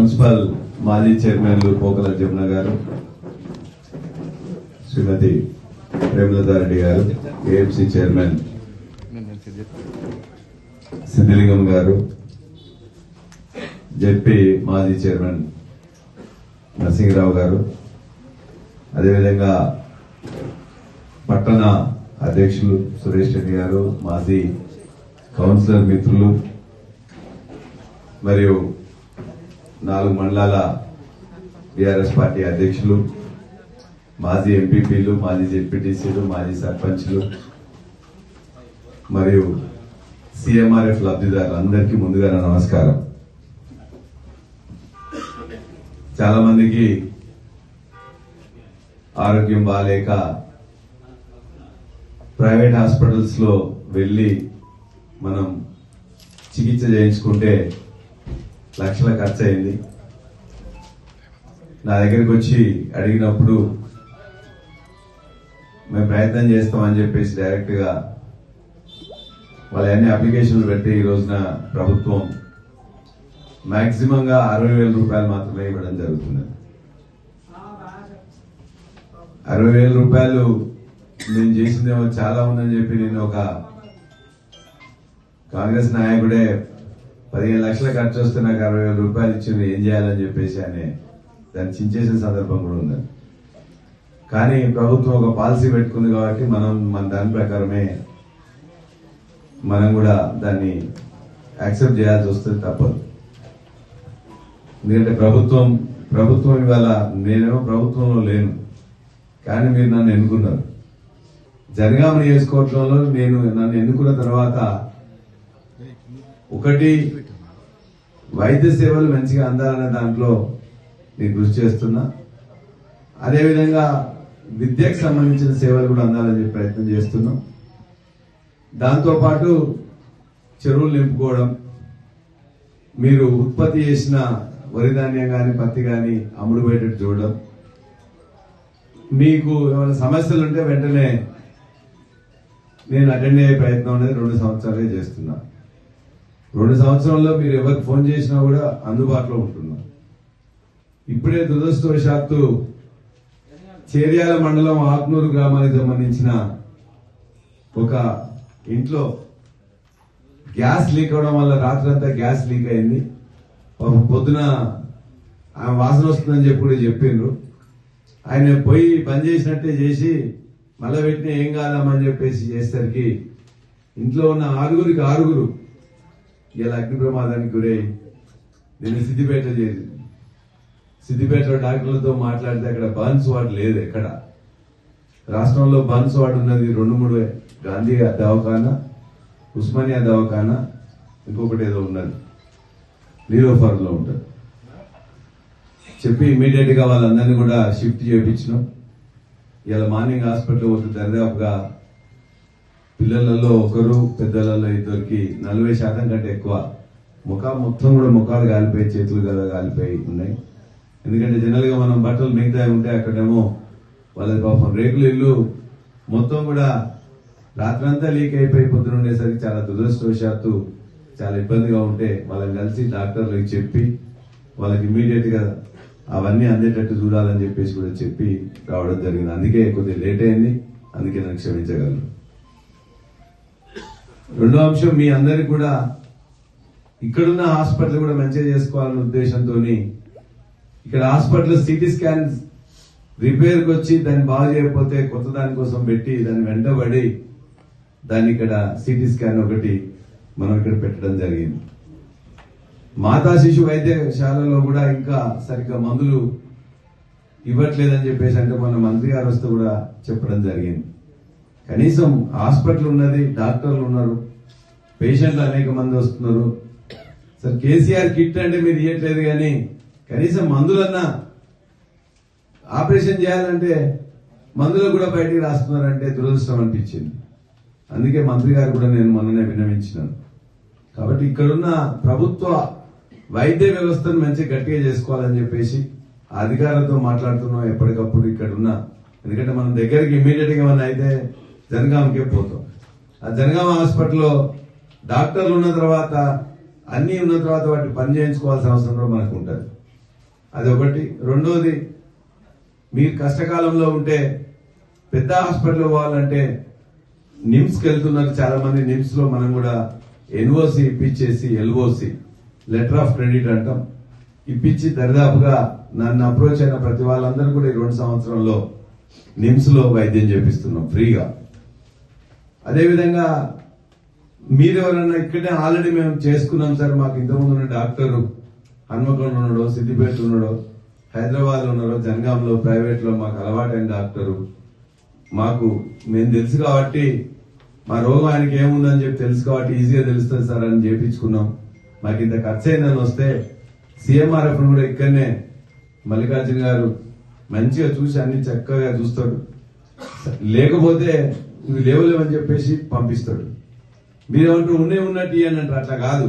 Municipal మాజీ చైర్మన్లు పోకల జమున గారు శ్రీమతి ప్రేమలతారెడ్డి గారు ఏఎంసీ చైర్మన్ సిద్ధిలింగం గారు జెడ్పీ మాజీ చైర్మన్ నరసింహరావు గారు. అదేవిధంగా పట్టణ అధ్యక్షులు సురేష్ రెడ్డి గారు మాజీ కౌన్సిలర్ మిత్రులు మరియు నాలుగు మండలాల బీఆర్ఎస్ పార్టీ అధ్యక్షులు మాజీ ఎంపీపీలు మాజీ జెడ్పీటీసీలు మాజీ సర్పంచ్లు మరియు సిఎంఆర్ఎఫ్ లబ్ధిదారులు అందరికీ ముందుగా నా నమస్కారం. చాలా మందికి ఆరోగ్యం బాగాలేక ప్రైవేట్ హాస్పిటల్స్లో వెళ్ళి మనం చికిత్స చేయించుకుంటే లక్షల ఖర్చు అయింది నా దగ్గరికి వచ్చి అడిగినప్పుడు మేము ప్రయత్నం చేస్తామని చెప్పేసి డైరెక్ట్గా వాళ్ళ అన్ని అప్లికేషన్లు పెట్టి ఈ రోజున ప్రభుత్వం మ్యాక్సిమంగా అరవై వేల రూపాయలు మాత్రమే ఇవ్వడం జరుగుతుంది. అరవై వేల రూపాయలు నేను చేసిందేమో చాలా ఉందని చెప్పి నేను ఒక కాంగ్రెస్ నాయకుడే పదిహేను లక్షల ఖర్చు వస్తే నాకు అరవై వేల రూపాయలు ఇచ్చింది ఏం చేయాలని చెప్పేసి అని దాన్ని చించేసిన సందర్భం కూడా ఉంది. కానీ ప్రభుత్వం ఒక పాలసీ పెట్టుకుంది కాబట్టి మనం మన దాని ప్రకారమే మనం కూడా దాన్ని యాక్సెప్ట్ చేయాల్సి వస్తుంది తప్పదు. ఎందుకంటే ప్రభుత్వం ప్రభుత్వం ఇవాళ నేనేమో ప్రభుత్వంలో లేను కానీ మీరు నన్ను ఎన్నుకున్నారు. జనగామ నియోజకవర్గంలో నేను నన్ను ఎన్నుకున్న తర్వాత ఒకటి వైద్య సేవలు మంచిగా అందాలనే దాంట్లో నేను కృషి చేస్తున్నా. అదేవిధంగా విద్యకు సంబంధించిన సేవలు కూడా అందాలని ప్రయత్నం చేస్తున్నాం. దాంతోపాటు చెరువులు నింపుకోవడం మీరు ఉత్పత్తి చేసిన వరి ధాన్యం కానీ పత్తి కానీ అమ్ముడు పోయేటట్టు చూడడం. మీకు ఏమైనా సమస్యలు ఉంటే వెంటనే నేను అటెండ్ అయ్యే ప్రయత్నం అనేది రెండు సంవత్సరాలే చేస్తున్నాను రెండు సంవత్సరాల్లో మీరు ఎవరికి ఫోన్ చేసినా కూడా అందుబాటులో ఉంటున్నారు. ఇప్పుడే దురదృష్టవశాత్తు చేర్యాల మండలం ఆత్మూరు గ్రామానికి సంబంధించిన ఒక ఇంట్లో గ్యాస్ లీక్ అవడం వల్ల రాత్రంతా గ్యాస్ లీక్ అయింది. పొద్దున ఆమె వాసన వస్తుందని చెప్పి కూడా చెప్పిండ్రు. ఆయన పోయి బంద్ చేసినట్టే చేసి మళ్ళా పెట్టిన ఏం కాదామని చెప్పేసి చేసేసరికి ఇంట్లో ఉన్న ఆరుగురికి ఆరుగురు ఇలా అగ్ని ప్రమాదానికి గురై నేను సిద్దిపేట చేసి సిద్దిపేటలో డాక్టర్లతో మాట్లాడితే అక్కడ బర్న్స్ వార్డ్ లేదు ఎక్కడ? రాష్ట్రంలో బర్న్స్ వార్డ్ ఉన్నది రెండు మూడు గాంధీ దవాఖానా ఉస్మానియా దవాఖానా ఇంకొకటి ఏదో ఉన్నది. నీరోఫర్ ఉంటుంది. చెప్పి ఇమీడియట్గా వాళ్ళందరినీ కూడా షిఫ్ట్ చేయించినాం ఇలా మార్నింగ్ హాస్పిటల్ పోతే దరిదాపుగా పిల్లలలో ఒకరు పెద్దలలో ఇద్దరికి నలభై శాతం కంటే ఎక్కువ ముఖం మొత్తం కూడా ముఖాలు కాలిపోయి చేతులు కదా కాలిపోయి ఉన్నాయి. ఎందుకంటే జనరల్గా మనం బట్టలు మిగతా ఉంటే అక్కడేమో వాళ్ళ పాపం రేకులు ఇల్లు మొత్తం కూడా రాత్రంతా లీక్ అయిపోయి పొద్దున ఉండేసరికి చాలా దురదృష్టవశాత్తు చాలా ఇబ్బందిగా ఉంటే వాళ్ళని కలిసి డాక్టర్లకు చెప్పి వాళ్ళకి ఇమీడియట్గా అవన్నీ అందేటట్టు చూడాలని చెప్పేసి కూడా చెప్పి రావడం జరిగింది. అందుకే కొద్దిగా లేట్ అయింది. అందుకే నన్ను క్షమించగలను. రెండో అంశం మీ అందరికి కూడా ఇక్కడున్న హాస్పిటల్ కూడా మంచిగా చేసుకోవాలనే ఉద్దేశంతో ఇక్కడ హాస్పిటల్ సిటీ స్కాన్ రిపేర్కి వచ్చి దాన్ని బాగు చేయకపోతే కొత్త దాని కోసం పెట్టి దాన్ని వెంటబడి దాన్ని ఇక్కడ సిటీ స్కాన్ ఒకటి మనం ఇక్కడ పెట్టడం జరిగింది. మాతా శిశు వైద్యశాలలో కూడా ఇంకా సరిగ్గా మందులు ఇవ్వట్లేదని చెప్పేసి అంటే మన మంత్రి గారు వస్తే కూడా చెప్పడం జరిగింది. కనీసం హాస్పిటల్ ఉన్నది డాక్టర్లు ఉన్నారు పేషెంట్లు అనేక మంది వస్తున్నారు. సార్ కేసీఆర్ కిట్ అంటే మీరు ఇవ్వట్లేదు కానీ కనీసం మందులన్నా ఆపరేషన్ చేయాలంటే మందులు కూడా బయటికి రాస్తున్నారంటే దురదృష్టం అనిపించింది. అందుకే మంత్రి గారు కూడా నేను మొన్ననే విన్నవించినాను. కాబట్టి ఇక్కడున్న ప్రభుత్వ వైద్య వ్యవస్థను మంచి గట్టిగా చేసుకోవాలని చెప్పేసి అధికారులతో మాట్లాడుతున్నాం ఎప్పటికప్పుడు ఇక్కడ ఉన్న ఎందుకంటే మనం దగ్గరికి ఇమీడియట్గా ఏమన్నా అయితే జనగామకే పోతాం. ఆ జనగామ హాస్పిటల్లో డాక్టర్లు ఉన్న తర్వాత అన్నీ ఉన్న తర్వాత వాటిని పని చేయించుకోవాల్సిన అవసరం కూడా మనకు ఉంటుంది. అదొకటి. రెండోది మీరు కష్టకాలంలో ఉంటే పెద్ద హాస్పిటల్ పోవాలంటే నిమ్స్కి వెళ్తున్నారు చాలా మంది నిమ్స్లో మనం కూడా ఎన్ఓసి ఇప్పించేసి ఎల్ఓసి లెటర్ ఆఫ్ క్రెడిట్ అంటాం. ఇప్పించి దరిదాపుగా నన్ను అప్రోచ్ అయిన ప్రతి వాళ్ళందరూ కూడా ఈ రెండు సంవత్సరంలో నిమ్స్లో వైద్యం చేపిస్తున్నాం ఫ్రీగా. అదేవిధంగా మీరెవరన్నా ఇక్కడే ఆల్రెడీ మేము చేసుకున్నాం సార్. మాకు ఇంతకుముందు ఉన్న డాక్టరు హన్మకొండ ఉన్నాడు సిద్దిపేట ఉన్నాడు హైదరాబాద్ ఉన్నాడు ఉన్నాడో జనగాంలో ప్రైవేట్లో మాకు అలవాటైన డాక్టరు. మాకు మేము తెలుసు కాబట్టి మా రోగం ఆయనకి ఏముందని చెప్పి తెలుసు కాబట్టి ఈజీగా తెలుస్తుంది సార్ అని చేపించుకున్నాం. మాకు ఇంత ఖర్చు అయిందని వస్తే సీఎంఆర్ఎఫ్ కూడా ఇక్కడనే మల్లికార్జున గారు మంచిగా చూసి అన్ని చక్కగా చూస్తాడు. లేకపోతే నువ్వు లేవలేవని చెప్పేసి పంపిస్తాడు. మీరేమంటారు ఉండే ఉన్నట్టు అని అంటారు. అట్లా కాదు.